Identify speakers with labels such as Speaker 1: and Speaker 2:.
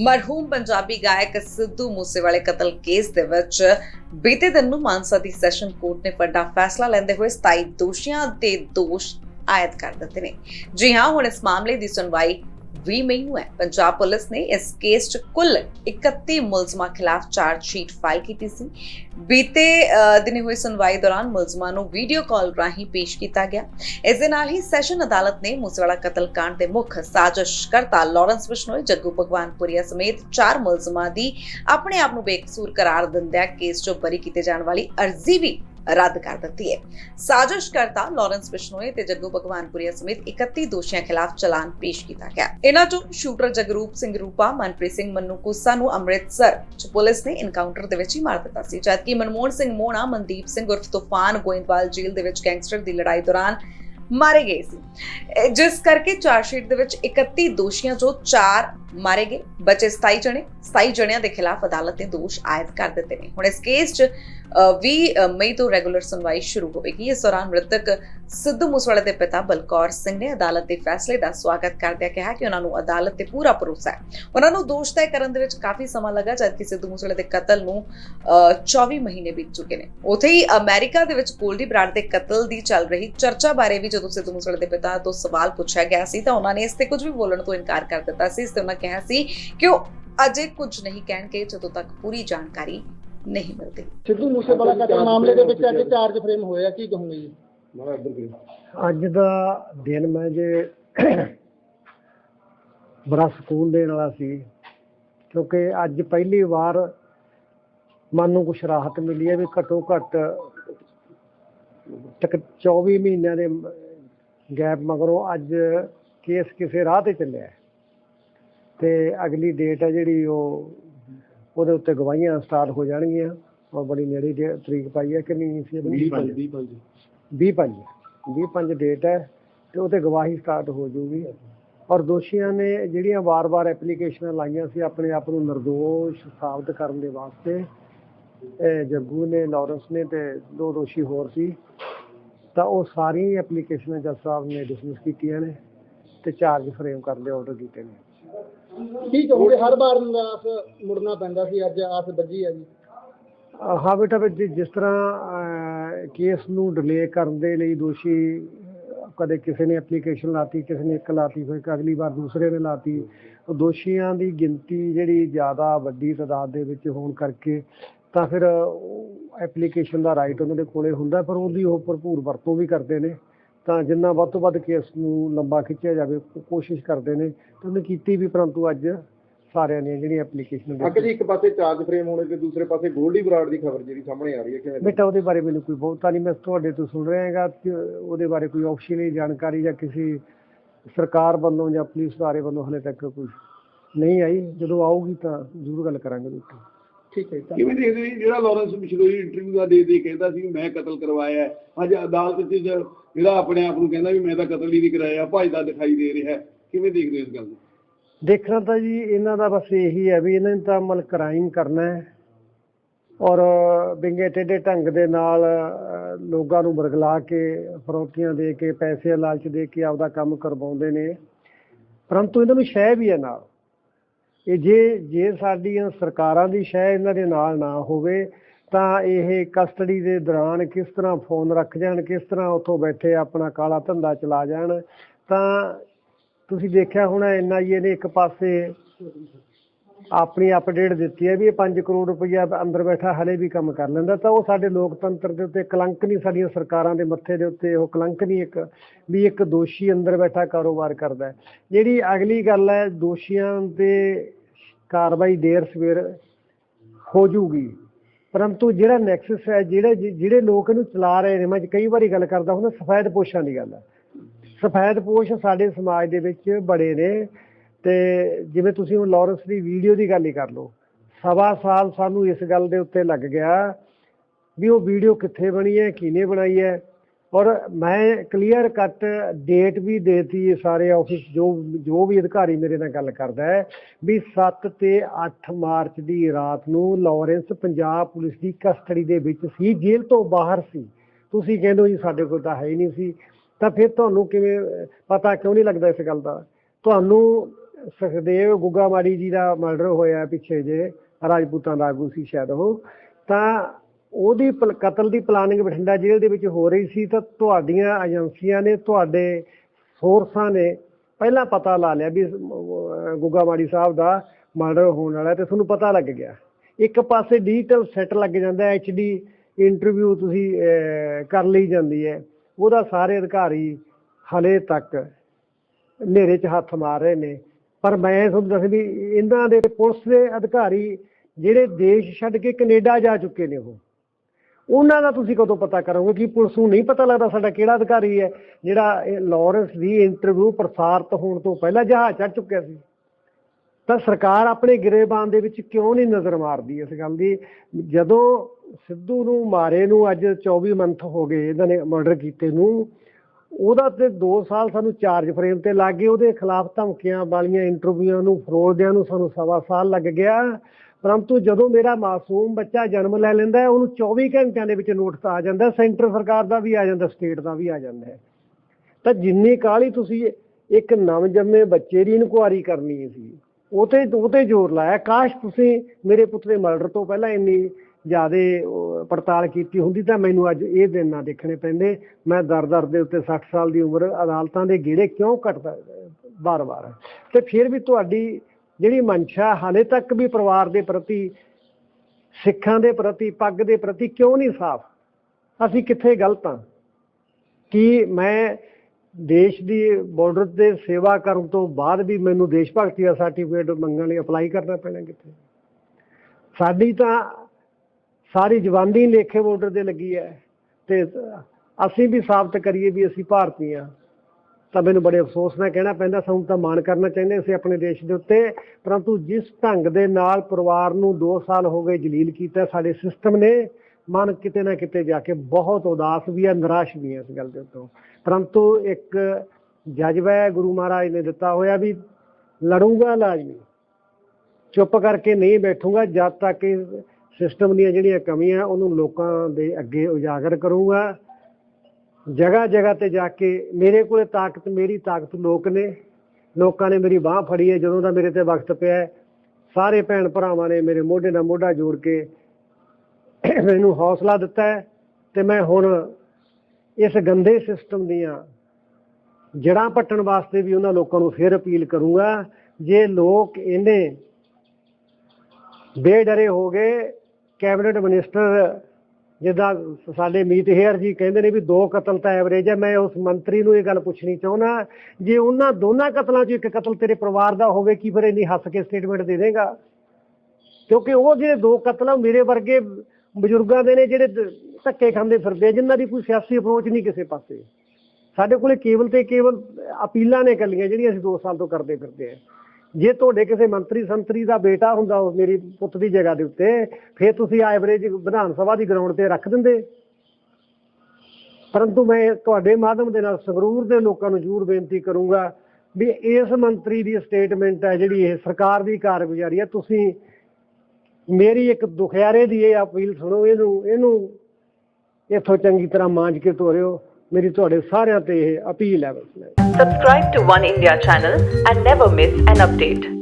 Speaker 1: ਮਰਹੂਮ ਪੰਜਾਬੀ ਗਾਇਕ ਸਿੱਧੂ ਮੂਸੇਵਾਲੇ ਕਤਲ ਕੇਸ ਦੇ ਵਿੱਚ ਬੀਤੇ ਦਿਨ ਨੂੰ ਮਾਨਸਾ ਦੀ ਸੈਸ਼ਨ ਕੋਰਟ ਨੇ ਵੱਡਾ ਫੈਸਲਾ ਲੈਂਦੇ ਹੋਏ 27 ਦੋਸ਼ੀਆਂ ਦੇ ਦੋਸ਼ ਆਇਦ ਕਰ ਦਿੱਤੇ ਨੇ। ਜੀ ਹਾਂ, ਹੁਣ ਇਸ ਮਾਮਲੇ ਦੀ ਸੁਣਵਾਈ 20 ਮਈ ਨੂੰ ਹੈ। ਪੰਜਾਬ ਪੁਲਿਸ ਨੇ ਇਸ ਕੇਸ 'ਚ ਕੁੱਲ 31 ਮੁਲਜ਼ਮਾਂ ਖਿਲਾਫ ਚਾਰਜ ਸ਼ੀਟ ਫਾਈਲ ਕੀਤੀ ਸੀ। ਬੀਤੇ ਅ, ਹੋਈ ਸੁਣਵਾਈ ਦੌਰਾਨ ਮੁਲਜ਼ਮਾਂ ਨੂੰ ਵੀਡੀਓ ਕਾਲ ਰਾਹੀਂ ਪੇਸ਼ ਕੀਤਾ ਗਿਆ। ਇਸ ਦੇ ਨਾਲ ਹੀ ਸੈਸ਼ਨ ਅਦਾਲਤ ਨੇ ਮੂਸੇਵਾਲਾ ਕਤਲकांड ਦੇ ਮੁੱਖ ਸਾਜ਼ਿਸ਼ਕਰਤਾ ਲਾਰੈਂਸ ਬਿਸ਼ਨੋਈ ਜੱਗੂ ਭਗਵਾਨਪੁਰੀਆ ਸਮੇਤ ਚਾਰ ਮੁਲਜ਼ਮਾਂ ਦੀ ਆਪਣੇ ਆਪ ਨੂੰ ਬੇਕਸੂਰ ਕਰਾਰ ਦਿੰਦਿਆਂ ਕੇਸ 'ਚੋਂ ਬਰੀ ਕੀਤੇ ਜਾਣ ਵਾਲੀ ਅਰਜ਼ੀ ਵੀ ਰੱਦ ਕਰ ਦਿੱਤੀ ਹੈ। ਸਾਜ਼ਿਸ਼ਕਰਤਾ ਲਾਰੈਂਸ ਬਿਸ਼ਨੋਈ ਤੇ ਜੱਗੂ ਭਗਵਾਨਪੁਰੀਆ ਸਮੇਤ 31 ਦੋਸ਼ੀਆਂ ਖਿਲਾਫ ਚਲਾਨ ਪੇਸ਼ ਕੀਤਾ ਗਿਆ। ਇਹਨਾਂ 'ਚੋਂ ਸ਼ੂਟਰ ਜਗਰੂਪ ਸਿੰਘ ਰੂਪਾ, ਮਨਪ੍ਰੀਤ ਸਿੰਘ ਮੰਨੂ ਕੁੱਸਾ ਨੂੰ ਅੰਮ੍ਰਿਤਸਰ 'ਚ ਪੁਲਿਸ ਨੇ ਇਨਕਾਊਂਟਰ ਦੇ ਵਿੱਚ ਹੀ ਮਾਰ ਦਿੱਤਾ ਸੀ, ਜਦਕਿ ਮਨਮੋਹਨ ਸਿੰਘ ਮੋਹਣਾ, ਮਨਦੀਪ ਸਿੰਘ ਉਰਫ ਤੂਫਾਨ ਗੋਇੰਦਵਾਲ ਜੇਲ੍ਹ ਦੇ ਵਿੱਚ ਗੈਂਗਸਟਰ ਦੀ ਲੜਾਈ ਦੌਰਾਨ ਮਾਰੇ ਗਏ ਸੀ। ਜਿਸ ਕਰਕੇ ਚਾਰਜਸ਼ੀਟ ਦੇ ਵਿੱਚ 31 ਦੋਸ਼ੀਆਂ ਚੋਂ 4 ਮਾਰੇ ਗਏ ਬਚੇ 27 ਜਣੇ 27 ਜਣਿਆਂ ਦੇ ਖਿਲਾਫ ਅਦਾਲਤ ਨੇ ਦੋਸ਼ ਆਇਦ ਕਰ ਦਿੱਤੇ ਨੇ। ਹੁਣ ਇਸ ਕੇਸ 'ਚ 20 ਮਈ ਤੋਂ ਰੈਗੂਲਰ ਸੁਣਵਾਈ ਸ਼ੁਰੂ ਹੋਵੇਗੀ। ਇਸ ਦੌਰਾਨ ਮ੍ਰਿਤਕ ਸਿੱਧੂ ਮੂਸੇਵਾਲੇ ਦੇ ਪਿਤਾ ਬਲਕੌਰ ਸਿੰਘ ਨੇ ਅਦਾਲਤ ਦੇ ਫੈਸਲੇ ਦਾ ਸਵਾਗਤ ਕਰਦਿਆਂ ਕਿਹਾ ਕਿ ਉਹਨਾਂ ਨੂੰ ਅਦਾਲਤ ਤੇ ਪੂਰਾ ਭਰੋਸਾ ਹੈ। ਉਹਨਾਂ ਨੂੰ ਦੋਸ਼ ਤੈਅ ਕਰਨ ਦੇ ਵਿੱਚ ਕਾਫੀ ਸਮਾਂ ਲੱਗਾ ਜਦਕਿ ਸਿੱਧੂ ਮੂਸੇਵਾਲੇ ਦੇ ਕਤਲ ਨੂੰ ਅ, 24 ਮਹੀਨੇ ਬੀਤ ਚੁੱਕੇ ਨੇ। ਉਥੇ ਹੀ ਅਮਰੀਕਾ ਦੇ ਵਿੱਚ ਗੋਲਡੀ ਬਰਾੜ ਦੇ ਕਤਲ ਦੀ ਚੱਲ ਰਹੀ ਚਰਚਾ ਬਾਰੇ ਵੀ ਜਦੋਂ ਸਿੱਧੂ ਮੂਸੇਵਾਲੇ ਦੇ ਪਿਤਾ ਤੋਂ ਸਵਾਲ ਪੁੱਛਿਆ ਗਿਆ ਸੀ ਤਾਂ ਉਹਨਾਂ ਨੇ ਇਸ ਤੇ ਕੁਝ ਵੀ ਬੋਲਣ ਤੋਂ ਇਨਕਾਰ ਕਰ ਦਿੱਤਾ ਸੀ। ਇਸ ਤੇ ਉਹਨਾਂ ਕਿਹਾ ਸੀ ਕਿ ਉਹ ਅਜੇ ਕੁਝ ਨਹੀਂ ਕਹਿਣਗੇ ਜਦੋਂ ਤੱਕ ਪੂਰੀ ਜਾਣਕਾਰੀ ਨਹੀਂ ਮਿਲਦੀ।
Speaker 2: ਸਿੱਧੂ ਮੂਸੇਵਾਲਾ ਕਤਲ ਮਾਮਲੇ ਦੇ ਵਿੱਚ ਅੱਜ ਚਾਰਜ ਫਰੇਮ ਹੋਏ ਆ ਕੀ ਕਹੋਗੇ ਜੀ?
Speaker 3: ਅੱਜ ਦਾ ਦਿਨ ਮੈਂ ਜੇ ਬੜਾ ਸਕੂਨ ਦੇਣ ਵਾਲਾ ਸੀ ਕਿਉਂਕਿ ਅੱਜ ਪਹਿਲੀ ਵਾਰ ਮਨ ਨੂੰ ਕੁਛ ਰਾਹਤ ਮਿਲੀ ਹੈ ਵੀ ਘੱਟੋ ਘੱਟ ਤੱਕ 24 ਮਹੀਨਿਆਂ ਦੇ ਗੈਪ ਮਗਰੋਂ ਅੱਜ ਕੇਸ ਕਿਸੇ ਰਾਹ ਤੇ ਚੱਲਿਆ ਹੈ। ਤੇ ਅਗਲੀ ਡੇਟ ਹੈ ਜਿਹੜੀ ਉਹ ਉਹਦੇ ਉੱਤੇ ਗਵਾਹੀਆਂ ਸਟਾਰਟ ਹੋ ਜਾਣਗੀਆਂ। ਔਰ ਬੜੀ ਨੇੜੇ ਜੇ ਤਰੀਕ ਪਾਈ ਹੈ ਕਿ ਨਹੀਂ ਸੀ 20 ਵੀਹ ਪੰਜ। ਵੀਹ ਪੰਜ। ਡੇਟ ਹੈ ਤੇ ਉਹਤੇ ਗਵਾਹੀ ਸਟਾਰਟ ਹੋ ਜਾਊਗੀ। ਔਰ ਦੋਸ਼ੀਆਂ ਨੇ ਜਿਹੜੀਆਂ ਵਾਰ-ਵਾਰ ਐਪਲੀਕੇਸ਼ਨਾਂ ਲਾਈਆਂ ਸੀ ਆਪਣੇ ਆਪ ਨੂੰ ਨਿਰਦੋਸ਼ ਸਾਬਤ ਕਰਨ ਦੇ ਵਾਸਤੇ ਇਹ ਜੱਗੂ ਨੇ ਲਾਰੈਂਸ ਨੇ ਤੇ ਦੋ ਦੋਸ਼ੀ ਹੋਰ ਸੀ। ਤਾਂ ਉਹ ਸਾਰੀਆਂ ਐਪਲੀਕੇਸ਼ਨਾਂ ਜੱਜ ਸਾਹਿਬ ਨੇ ਡਿਸਮਿਸ ਕੀਤੀਆਂ ਨੇ ਤੇ ਚਾਰਜ ਫਰੇਮ ਕਰਨ ਦੇ ਆਰਡਰ ਕੀਤੇ ਨੇ।
Speaker 2: ਕੀ ਕਹੋਗੇ? ਹਰ ਵਾਰ ਨਿਰਾਸ਼ ਮੁੜਨਾ ਪੈਂਦਾ ਸੀ, ਅੱਜ ਆਸ ਵੱਜੀ ਆ ਜੀ।
Speaker 3: ਹਾਂ ਬੇਟਾ ਜੀ, ਜਿਸ ਤਰ੍ਹਾਂ ਕੇਸ ਨੂੰ ਡਿਲੇ ਕਰਨ ਦੇ ਲਈ ਦੋਸ਼ੀ, ਕਦੇ ਕਿਸੇ ਨੇ ਐਪਲੀਕੇਸ਼ਨ ਲਾਤੀ, ਕਿਸੇ ਨੇ ਇੱਕ ਲਾਤੀ, ਫਿਰ ਅਗਲੀ ਵਾਰ ਦੂਸਰੇ ਨੇ ਲਾਤੀ, ਉਹ ਦੋਸ਼ੀਆਂ ਦੀ ਗਿਣਤੀ ਜਿਹੜੀ ਜ਼ਿਆਦਾ ਵੱਡੀ ਤਾਦਾਦ ਦੇ ਵਿੱਚ ਹੋਣ ਕਰਕੇ ਤਾਂ ਫਿਰ ਐਪਲੀਕੇਸ਼ਨ ਦਾ ਰਾਈਟ ਉਹਨਾਂ ਦੇ ਕੋਲੇ ਹੁੰਦਾ, ਪਰ ਉਹਦੀ ਉਹ ਭਰਪੂਰ ਵਰਤੋਂ ਵੀ ਕਰਦੇ ਨੇ। ਤਾਂ ਜਿੰਨਾ ਵੱਧ ਤੋਂ ਵੱਧ ਕੇਸ ਨੂੰ ਲੰਬਾ ਖਿੱਚਿਆ ਜਾਵੇ ਕੋਸ਼ਿਸ਼ ਕਰਦੇ ਨੇ ਤੇ ਉਹਨੇ ਕੀਤੀ ਵੀ ਪਰੰਤੂ ਅੱਜ ਸਾਰਿਆਂ ਦੀਆਂ ਜਿਹੜੀਆਂ ਐਪਲੀਕੇਸ਼ਨ
Speaker 4: ਅੱਗੇ ਜੀ ਇੱਕ ਪਾਸੇ ਚਾਰਜ ਫਰੇਮ ਹੋਣੇ ਤੇ ਦੂਸਰੇ ਪਾਸੇ ਗੋਲਡੀ ਬਰਾੜ ਦੀ ਖਬਰ ਜਿਹੜੀ ਸਾਹਮਣੇ ਆ ਰਹੀ ਹੈ ਕਿਵੇਂ
Speaker 3: ਬੇਟਾ ਉਹਦੇ ਬਾਰੇ ਮੈਨੂੰ ਕੋਈ ਬਹੁਤਾ ਨਹੀਂ ਮੈਂ ਤੁਹਾਡੇ ਤੋਂ ਸੁਣ ਰਿਹਾ ਹੈਗਾ ਕਿ ਉਹਦੇ ਬਾਰੇ ਕੋਈ ਆਫੀਸ਼ੀਅਲੀ ਜਾਣਕਾਰੀ ਜਾਂ ਕਿਸੇ ਸਰਕਾਰ ਵੱਲੋਂ ਜਾਂ ਪੁਲਿਸ ਬਾਰੇ ਵੱਲੋਂ ਹਲੇ ਤੱਕ ਕੋਈ ਨਹੀਂ ਆਈ ਜਦੋਂ ਆਊਗੀ ਤਾਂ ਜ਼ਰੂਰ ਗੱਲ ਕਰਾਂਗੇ ਉੱਤੇ
Speaker 2: ਠੀਕ ਹੈ
Speaker 5: ਕਿਵੇਂ ਦੇਖਦੇ ਹੋ ਜੀ? ਜਿਹੜਾ ਲਾਰੈਂਸ ਬਿਸ਼ਨੋਈ ਇੰਟਰਵਿਊ ਦਾ ਦੇ ਦੇ ਕਹਿੰਦਾ ਸੀ ਮੈਂ ਕਤਲ ਕਰਵਾਇਆ। ਅੱਜ ਅਦਾਲਤ 'ਚ ਜਿਹੜਾ ਆਪਣੇ ਆਪ ਨੂੰ ਕਹਿੰਦਾ ਵੀ ਮੈਂ ਤਾਂ ਕਤਲ ਹੀ ਨਹੀਂ ਕਰਾਇਆ ਭੱਜਦਾ ਦਿਖਾਈ ਦੇ ਰਿਹਾ ਹੈ। ਕਿਵੇਂ ਦੇਖਦੇ ਹੋ ਇਸ ਗੱਲ ਨੂੰ?
Speaker 3: ਦੇਖਣਾ ਤਾਂ ਜੀ, ਇਹਨਾਂ ਦਾ ਬਸ ਇਹੀ ਹੈ ਵੀ ਇਹਨਾਂ ਨੇ ਤਾਂ ਮਲ ਕ੍ਰਾਈਮ ਕਰਨਾ ਹੈ। ਔਰ ਬਿੰਗੇ ਟੇਢੇ ਢੰਗ ਦੇ ਨਾਲ ਲੋਕਾਂ ਨੂੰ ਬਰਗਲਾ ਕੇ ਫਰੋਕੀਆਂ ਦੇ ਕੇ, ਪੈਸੇ ਲਾਲਚ ਦੇ ਕੇ ਆਪਦਾ ਕੰਮ ਕਰਵਾਉਂਦੇ ਨੇ। ਪਰੰਤੂ ਇਹਨਾਂ ਨੂੰ ਸ਼ਹਿ ਵੀ ਹੈ ਨਾਲ। ਇਹ ਜੇ ਜੇ ਸਾਡੀਆਂ ਸਰਕਾਰਾਂ ਦੀ ਸ਼ਹਿ ਇਹਨਾਂ ਦੇ ਨਾਲ ਨਾ ਹੋਵੇ, ਤਾਂ ਇਹ ਕਸਟਡੀ ਦੇ ਦੌਰਾਨ ਕਿਸ ਤਰ੍ਹਾਂ ਫੋਨ ਰੱਖ ਜਾਣ, ਕਿਸ ਤਰ੍ਹਾਂ ਉੱਥੋਂ ਬੈਠੇ ਆਪਣਾ ਕਾਲਾ ਧੰਦਾ ਚਲਾ ਜਾਣ, ਤਾਂ ਤੁਸੀਂ ਦੇਖਿਆ ਹੋਣਾ ਐਨਆਈਏ ਨੇ ਇੱਕ ਪਾਸੇ ਆਪਣੀ ਅਪਡੇਟ ਦਿੱਤੀ ਹੈ ਵੀ ਇਹ 5 ਕਰੋੜ ਰੁਪਈਆ ਅੰਦਰ ਬੈਠਾ ਹਲੇ ਵੀ ਕੰਮ ਕਰ ਲੈਂਦਾ, ਤਾਂ ਉਹ ਸਾਡੇ ਲੋਕਤੰਤਰ ਦੇ ਉੱਤੇ ਕਲੰਕ ਨਹੀਂ, ਸਾਡੀਆਂ ਸਰਕਾਰਾਂ ਦੇ ਮੱਥੇ ਦੇ ਉੱਤੇ ਉਹ ਕਲੰਕ ਨਹੀਂ ਇੱਕ, ਵੀ ਇੱਕ ਦੋਸ਼ੀ ਅੰਦਰ ਬੈਠਾ ਕਾਰੋਬਾਰ ਕਰਦਾ ਜਿਹੜੀ ਅਗਲੀ ਗੱਲ ਹੈ, ਦੋਸ਼ੀਆਂ ਤੇ ਕਾਰਵਾਈ ਦੇਰ ਸਵੇਰ ਹੋ ਜੂਗੀ। ਪਰੰਤੂ ਜਿਹੜਾ ਨੈਕਸਸ ਹੈ, ਜਿਹੜੇ ਜਿਹੜੇ ਲੋਕ ਇਹਨੂੰ ਚਲਾ ਰਹੇ ਨੇ, ਮੈਂ ਕਈ ਵਾਰੀ ਗੱਲ ਕਰਦਾ ਹੁੰਦਾ, ਸਫੈਦ ਪੋਸ਼ਾਂ ਦੀ ਗੱਲ ਹੈ। ਸਫੈਦ ਪੋਸ਼ ਸਾਡੇ ਸਮਾਜ ਦੇ ਵਿੱਚ ਬੜੇ ਨੇ ਤੇ ਜਿਵੇਂ ਤੁਸੀਂ ਹੁਣ ਲਾਰੈਂਸ ਦੀ ਵੀਡੀਓ ਦੀ ਗੱਲ ਹੀ ਕਰ ਲਓ, ਸਵਾ ਸਾਲ ਸਾਨੂੰ ਇਸ ਗੱਲ ਦੇ ਉੱਤੇ ਲੱਗ ਗਿਆ ਵੀ ਉਹ ਵੀਡੀਓ ਕਿੱਥੇ ਬਣੀ ਹੈ, ਕਿਹਨੇ ਬਣਾਈ ਹੈ ਔਰ ਮੈਂ ਕਲੀਅਰ ਕੱਟ ਡੇਟ ਵੀ ਦੇਤੀ ਸਾਰੇ ਆਫਿਸ ਜੋ ਜੋ ਵੀ ਅਧਿਕਾਰੀ ਮੇਰੇ ਨਾਲ ਗੱਲ ਕਰਦਾ ਹੈ ਵੀ 7 ਤੇ 8 ਮਾਰਚ ਦੀ ਰਾਤ ਨੂੰ ਲਾਰੈਂਸ ਪੰਜਾਬ ਪੁਲਿਸ ਦੀ ਕਸਟਡੀ ਦੇ ਵਿੱਚ ਸੀ, ਜੇਲ੍ਹ ਤੋਂ ਬਾਹਰ ਸੀ। ਤੁਸੀਂ ਕਹਿੰਦੇ ਹੋ ਜੀ ਸਾਡੇ ਕੋਲ ਤਾਂ ਹੈ ਹੀ ਨਹੀਂ ਸੀ। ਤਾਂ ਫਿਰ ਤੁਹਾਨੂੰ ਕਿਵੇਂ ਪਤਾ ਕਿਉਂ ਨਹੀਂ ਲੱਗਦਾ ਇਸ ਗੱਲ ਦਾ? ਤੁਹਾਨੂੰ ਸੁਖਦੇਵ ਗੁੱਗਾਮਾੜੀ ਜੀ ਦਾ ਮਰਡਰ ਹੋਇਆ ਪਿੱਛੇ ਜੇ ਰਾਜਪੂਤਾਂ ਦਾ ਆਗੂ ਸੀ ਸ਼ਾਇਦ ਉਹ ਤਾਂ ਉਹਦੀ ਪਲ- ਕਤਲ ਦੀ ਪਲਾਨਿੰਗ ਬਠਿੰਡਾ ਜੇਲ੍ਹ ਦੇ ਵਿੱਚ ਹੋ ਰਹੀ ਸੀ ਤਾਂ ਤੁਹਾਡੀਆਂ ਏਜੰਸੀਆਂ ਨੇ ਤੁਹਾਡੇ ਸੋਰਸਾਂ ਨੇ ਪਹਿਲਾਂ ਪਤਾ ਲਾ ਲਿਆ ਵੀ ਅਹ, ਗੁੱਗਾਮਾੜੀ ਸਾਹਿਬ ਦਾ ਮਰਡਰ ਹੋਣ ਵਾਲਾ ਹੈ ਤੇ ਤੁਹਾਨੂੰ ਪਤਾ ਲੱਗ ਗਿਆ। ਇੱਕ ਪਾਸੇ ਡਿਜੀਟਲ ਸੈੱਟ ਲੱਗ ਜਾਂਦਾ ਐਚ ਡੀ ਇੰਟਰਵਿਊ ਤੁਸੀਂ ਕਰ ਲਈ ਜਾਂਦੀ ਹੈ। ਉਹਦਾ ਸਾਰੇ ਅਧਿਕਾਰੀ ਹਲੇ ਤੱਕ ਹਨੇਰੇ 'ਚ ਹੱਥ ਮਾਰ ਰਹੇ ਨੇ। ਪਰ ਮੈਂ ਤੁਹਾਨੂੰ ਦੱਸ ਵੀ ਇਹਨਾਂ ਦੇ ਪੁਲਿਸ ਦੇ ਅਧਿਕਾਰੀ ਜਿਹੜੇ ਦੇਸ਼ ਛੱਡ ਕੇ ਕੈਨੇਡਾ ਜਾ ਚੁੱਕੇ ਨੇ ਉਹ, ਉਹਨਾਂ ਦਾ ਤੁਸੀਂ ਕਦੋਂ ਪਤਾ ਕਰੋਗੇ ਕਿ ਪੁਲਿਸ ਨੂੰ ਨਹੀਂ ਪਤਾ ਲੱਗਦਾ ਸਾਡਾ ਕਿਹੜਾ ਅਧਿਕਾਰੀ ਹੈ? ਜਿਹੜਾ ਇਹ ਲਾਰੈਂਸ ਦੀ ਇੰਟਰਵਿਊ ਪ੍ਰਸਾਰਿਤ ਹੋਣ ਤੋਂ ਪਹਿਲਾਂ ਜਹਾਜ਼ ਚੜ੍ਹ ਚੁੱਕਿਆ ਸੀ। ਤਾਂ ਸਰਕਾਰ ਆਪਣੇ ਗਿਰੇਬਾਨ ਦੇ ਵਿੱਚ ਕਿਉਂ ਨਹੀਂ ਨਜ਼ਰ ਮਾਰਦੀ ਇਸ ਗੱਲ ਦੀ? ਜਦੋਂ ਸਿੱਧੂ ਨੂੰ ਮਾਰੇ ਨੂੰ ਅੱਜ 24 ਮੰਥ ਹੋ ਗਏ ਇਹਨਾਂ ਨੇ ਮਰਡਰ ਕੀਤੇ ਨੂੰ, ਉਹਦਾ ਤੇ 2 ਸਾਲ ਸਾਨੂੰ ਚਾਰਜ ਫਰੇਮ ਤੇ ਲੱਗ ਗਏ, ਉਹਦੇ ਖਿਲਾਫ ਧਮਕੀਆਂ, ਵਾਲੀਆਂ ਇੰਟਰਵਿਊਆਂ ਨੂੰ, ਫਰੋਲਦਿਆਂ ਨੂੰ ਸਾਨੂੰ ਸਵਾ ਸਾਲ ਲੱਗ ਗਿਆ। ਪਰੰਤੂ ਜਦੋਂ ਮੇਰਾ ਮਾਸੂਮ ਬੱਚਾ ਜਨਮ ਲੈ ਲੈਂਦਾ ਉਹਨੂੰ 24 ਘੰਟਿਆਂ ਦੇ ਵਿੱਚ ਨੋਟਿਸ ਆ ਜਾਂਦਾ ਸੈਂਟਰ ਸਰਕਾਰ ਦਾ ਵੀ ਆ ਜਾਂਦਾ ਸਟੇਟ ਦਾ ਵੀ ਆ ਜਾਂਦਾ ਤਾਂ ਜਿੰਨੀ ਕਾਹਲੀ ਤੁਸੀਂ ਇੱਕ ਨਵਜੰਮੇ ਬੱਚੇ ਦੀ ਇਨਕੁਆਰੀ ਕਰਨੀ ਸੀ ਉਹ ਤੇ ਉਹ ਤੇ ਜ਼ੋਰ ਲਾਇਆ। ਕਾਸ਼ ਤੁਸੀਂ ਮੇਰੇ ਪੁੱਤ ਦੇ ਮਰਡਰ ਤੋਂ ਪਹਿਲਾਂ ਇੰਨੀ ਜ਼ਿਆਦਾ ਪੜਤਾਲ ਕੀਤੀ ਹੁੰਦੀ ਤਾਂ ਮੈਨੂੰ ਅੱਜ ਇਹ ਦਿਨ ਨਾ ਦੇਖਣੇ ਪੈਂਦੇ। ਮੈਂ ਦਰ ਦਰ ਦੇ ਉੱਤੇ 60 ਸਾਲ ਦੀ ਉਮਰ ਅਦਾਲਤਾਂ ਦੇ ਗੇੜੇ ਕਿਉਂ ਕੱਟਦਾ ਬਾਰ-ਬਾਰ ਤੇ ਫਿਰ ਵੀ ਤੁਹਾਡੀ ਜਿਹੜੀ ਮਨਸ਼ਾ ਹਾਲੇ ਤੱਕ ਵੀ ਪਰਿਵਾਰ ਦੇ ਪ੍ਰਤੀ, ਸਿੱਖਾਂ ਦੇ ਪ੍ਰਤੀ, ਪੱਗ ਦੇ ਪ੍ਰਤੀ ਕਿਉਂ ਨਹੀਂ ਸਾਫ਼? ਅਸੀਂ ਕਿੱਥੇ ਗਲਤ ਹਾਂ? ਕਿ ਮੈਂ ਦੇਸ਼ ਦੀ ਬਾਰਡਰ ਤੇ ਸੇਵਾ ਕਰਨ ਤੋਂ ਬਾਅਦ ਵੀ ਮੈਨੂੰ ਦੇਸ਼ ਭਗਤੀ ਦਾ ਸਰਟੀਫਿਕੇਟ ਮੰਗਣ ਲਈ ਅਪਲਾਈ ਕਰਨਾ ਪੈਣਾ ਕਿੱਥੇ? ਸਾਡੀ ਤਾਂ ਸਾਰੀ ਜਵਾਨੀ ਲੇਖੇ ਬਾਰਡਰ ਤੇ ਲੱਗੀ ਹੈ ਤੇ ਅਸੀਂ ਵੀ ਸਾਬਤ ਕਰੀਏ ਵੀ ਅਸੀਂ ਭਾਰਤੀ ਹਾਂ। ਤਾਂ ਮੈਨੂੰ ਬੜੇ ਅਫਸੋਸ ਨਾਲ ਕਹਿਣਾ ਪੈਂਦਾ, ਸਾਨੂੰ ਤਾਂ ਮਾਣ ਕਰਨਾ ਚਾਹੁੰਦੇ ਅਸੀਂ ਆਪਣੇ ਦੇਸ਼ ਦੇ ਉੱਤੇ। ਪਰੰਤੂ ਜਿਸ ਢੰਗ ਦੇ ਨਾਲ ਪਰਿਵਾਰ ਨੂੰ 2 ਸਾਲ ਹੋ ਗਏ ਜਲੀਲ ਕੀਤਾ, ਸਾਡੇ ਸਿਸਟਮ ਨੇ ਮਨ ਕਿਤੇ ਨਾ ਕਿਤੇ ਜਾ ਕੇ ਬਹੁਤ ਉਦਾਸ ਵੀ ਹੈ ਨਿਰਾਸ਼ ਵੀ ਹੈ ਇਸ ਗੱਲ ਦੇ ਉੱਤੋਂ। ਪਰੰਤੂ ਇੱਕ ਜਜ਼ਬਾ ਹੈ, ਗੁਰੂ ਮਹਾਰਾਜ ਨੇ ਦਿੱਤਾ ਹੋਇਆ ਵੀ ਲੜੂਗਾ ਲਾਜ਼ਮੀ ਚੁੱਪ ਕਰਕੇ ਨਹੀਂ ਬੈਠੂਗਾ, ਜਦ ਤੱਕ ਇਸ ਸਿਸਟਮ ਦੀਆਂ ਜਿਹੜੀਆਂ ਕਮੀਆਂ ਉਹਨੂੰ ਲੋਕਾਂ ਦੇ ਅੱਗੇ ਉਜਾਗਰ ਕਰੂੰਗਾ। ਜਗ੍ਹਾ ਜਗ੍ਹਾ ਤੇ ਜਾ ਕੇ ਮੇਰੇ ਕੋਲੇ ਤਾਕਤ, ਮੇਰੀ ਤਾਕਤ ਲੋਕ ਨੇ। ਲੋਕਾਂ ਨੇ ਮੇਰੀ ਬਾਹ ਫੜੀ ਹੈ, ਜਦੋਂ ਦਾ ਮੇਰੇ ਤੇ ਵਕਤ ਪਿਆ ਸਾਰੇ ਭੈਣ ਭਰਾਵਾਂ ਨੇ ਮੇਰੇ ਮੋਢੇ ਨਾਲ ਮੋਢਾ ਜੋੜ ਕੇ ਮੈਨੂੰ ਹੌਸਲਾ ਦਿੱਤਾ ਹੈ ਤੇ ਮੈਂ ਹੁਣ ਇਸ ਗੰਦੇ ਸਿਸਟਮ ਦੀਆਂ ਜੜਾਂ ਪੱਟਣ ਵਾਸਤੇ ਵੀ ਉਹਨਾਂ ਲੋਕਾਂ ਨੂੰ ਫਿਰ ਅਪੀਲ ਕਰੂੰਗਾ। ਜੇ ਲੋਕ ਇਹਨੇ ਬੇਡਰੇ ਹੋ ਗਏ, ਕੈਬਨਿਟ ਮਿਨਿਸਟਰ ਜਿੱਦਾਂ ਸਾਡੇ ਮੀਤ ਹੇਅਰ ਜੀ ਕਹਿੰਦੇ ਨੇ ਵੀ ਦੋ ਕਤਲ ਤਾਂ ਐਵਰੇਜ ਹੈ ਮੈਂ ਉਸ ਮੰਤਰੀ ਨੂੰ ਇਹ ਗੱਲ ਪੁੱਛਣੀ ਚਾਹੁੰਦਾ, ਜੇ ਉਹਨਾਂ ਦੋਨਾਂ ਕਤਲਾਂ 'ਚ ਇੱਕ ਕਤਲ ਤੇਰੇ ਪਰਿਵਾਰ ਦਾ ਹੋਵੇ, ਕੀ ਫਿਰ ਇੰਨੀ ਹੱਸ ਕੇ ਸਟੇਟਮੈਂਟ ਦੇ ਦੇਗਾ? ਕਿਉਂਕਿ ਉਹ ਜਿਹੜੇ ਦੋ ਕਤਲ ਮੇਰੇ ਵਰਗੇ ਬਜ਼ੁਰਗਾਂ ਦੇ ਨੇ ਜਿਹੜੇ ਧੱਕੇ ਖਾਂਦੇ ਫਿਰਦੇ ਆ, ਜਿਨ੍ਹਾਂ ਦੀ ਕੋਈ ਸਿਆਸੀ ਅਪਰੋਚ ਨਹੀਂ ਕਿਸੇ ਪਾਸੇ। ਸਾਡੇ ਕੋਲੇ ਕੇਵਲ ਤੇ ਕੇਵਲ ਅਪੀਲਾਂ ਨੇ ਕੱਲੀਆਂ ਜਿਹੜੀਆਂ ਅਸੀਂ 2 ਸਾਲ ਤੋਂ ਕਰਦੇ ਫਿਰਦੇ ਆ। ਜੇ ਤੁਹਾਡੇ ਕਿਸੇ ਮੰਤਰੀ ਸੰਤਰੀ ਦਾ ਬੇਟਾ ਹੁੰਦਾ ਉਹ ਮੇਰੀ ਪੁੱਤ ਦੀ ਜਗ੍ਹਾ ਦੇ ਉੱਤੇ, ਫਿਰ ਤੁਸੀਂ ਐਵਰੇਜ ਵਿਧਾਨ ਸਭਾ ਦੀ ਗਰਾਊਂਡ ਤੇ ਰੱਖ ਦਿੰਦੇ। ਪਰੰਤੂ ਮੈਂ ਤੁਹਾਡੇ ਮਾਧਿਅਮ ਦੇ ਨਾਲ ਸੰਗਰੂਰ ਦੇ ਲੋਕਾਂ ਨੂੰ ਜ਼ਰੂਰ ਬੇਨਤੀ ਕਰੂੰਗਾ ਵੀ ਇਸ ਮੰਤਰੀ ਦੀ ਸਟੇਟਮੈਂਟ ਹੈ ਜਿਹੜੀ ਇਹ ਸਰਕਾਰ ਦੀ ਕਾਰਗੁਜ਼ਾਰੀ ਹੈ, ਤੁਸੀਂ ਮੇਰੀ ਇੱਕ ਦੁਖਿਆਰੇ ਦੀ ਇਹ ਅਪੀਲ ਸੁਣੋ, ਇਹਨੂੰ ਇਹਨੂੰ ਇੱਥੋਂ ਚੰਗੀ ਤਰ੍ਹਾਂ ਮਾਂਜ ਕੇ ਤੋਰਿਓ ਮੇਰੀ ਤੁਹਾਡੇ ਸਾਰਿਆਂ ਤੇ ਇਹ ਅਪੀਲ ਹੈ ਬਸ
Speaker 6: Subscribe to One India channel and never miss an update.